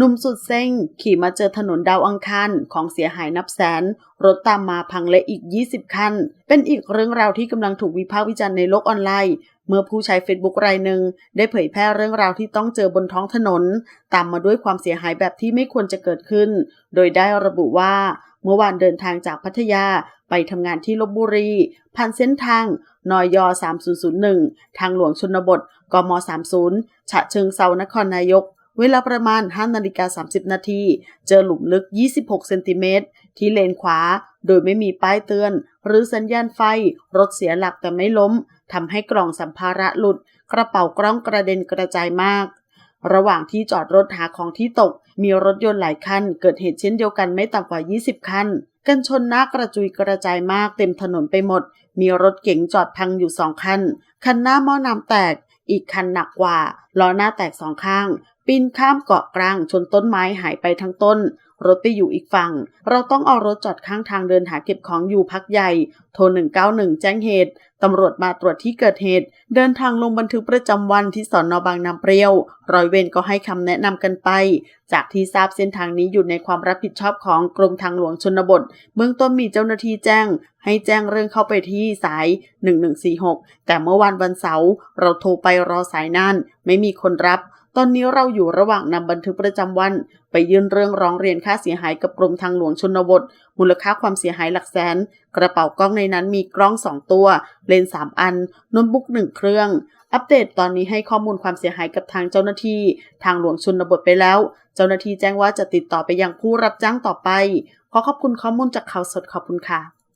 หนุ่มสุดเซ็ง ขี่มาเจอถนนดาวอังคารของเสียหายนับแสน รถตามมาพังเละอีก 20 คัน เป็นอีกเรื่องราวที่กำลังถูกวิพากษ์วิจารณ์ในโลกออนไลน์ เมื่อผู้ใช้ Facebook รายหนึ่งได้เผยแพร่เรื่องราวที่ต้องเจอบนท้องถนน ตามมาด้วยความเสียหายแบบที่ไม่ควรจะเกิดขึ้น โดยได้ระบุว่า เมื่อวานเดินทางจากพัทยาไปทำงานที่ลบบุรี ผ่านเส้นทางนอย3001 ทางหลวงชนบท กม 30 ฉะเชิงเซานครนายก เวลาประมาณ 5 นาฬิกา 30 นาที เจอหลุมลึก 26 เซนติเมตร ที่เลนขวา โดยไม่มีป้ายเตือน หรือสัญญาณไฟ รถเสียหลักแต่ไม่ล้ม ทำให้กล่องสัมภาระหลุด กระเป๋ากล้องกระเด็นกระจายมาก ระหว่างที่จอดรถหาของที่ตก มีรถยนต์หลายคัน เกิดเหตุเช่นเดียวกันไม่ต่ำกว่า 20 คัน กันชนหน้ากระจุยกระจายมากเต็มถนนไปหมด มีรถเก๋งจอดพังอยู่สองคัน คันหน้าหม้อน้ำแตกอีกคันหนักกว่าล้อหน้าแตกสองข้าง ปีนข้ามเกาะกลางชนต้นไม้หายไปทั้งต้น รถไปอยู่อีกฝั่ง เราต้องเอารถจอดข้างทางเดินหาเก็บของอยู่พักใหญ่ โทร 191 แจ้งเหตุ ตำรวจมาตรวจที่เกิดเหตุ เดินทางลงบันทึกประจำวันที่สอนอบางน้ำเปรี้ยวร้อยเวรก็ให้คำแนะนำกันไป จากที่ทราบเส้นทางนี้อยู่ในความรับผิดชอบของกรมทางหลวงชนบท เบื้องต้นมีเจ้าหน้าที่แจ้ง ให้แจ้งเรื่องเข้าไปที่สาย 1146 แต่เมื่อวันวันเสาร์เราโทรไปรอสายนั่นไม่มีคนรับตอนนี้เราอยู่ระหว่างนำบันทึกประจำวัน ไปยื่นเรื่องร้องเรียนค่าเสียหายกับกรมทางหลวงชนบท มูลค่าความเสียหายหลักแสน กระเป๋ากล้องในนั้นมีกล้อง 2 ตัว เลนส์3อันโน้ตบุ๊ก1เครื่อง อัปเดตตอนนี้ให้ข้อมูลความเสียหายกับทางเจ้าหน้าที่ ทางหลวงชนบทไปแล้ว เจ้าหน้าที่แจ้งว่าจะติดต่อไปยังผู้รับจ้างต่อไป ขอขอบคุณข้อมูลจากข่าวสดขอบคุณค่ะ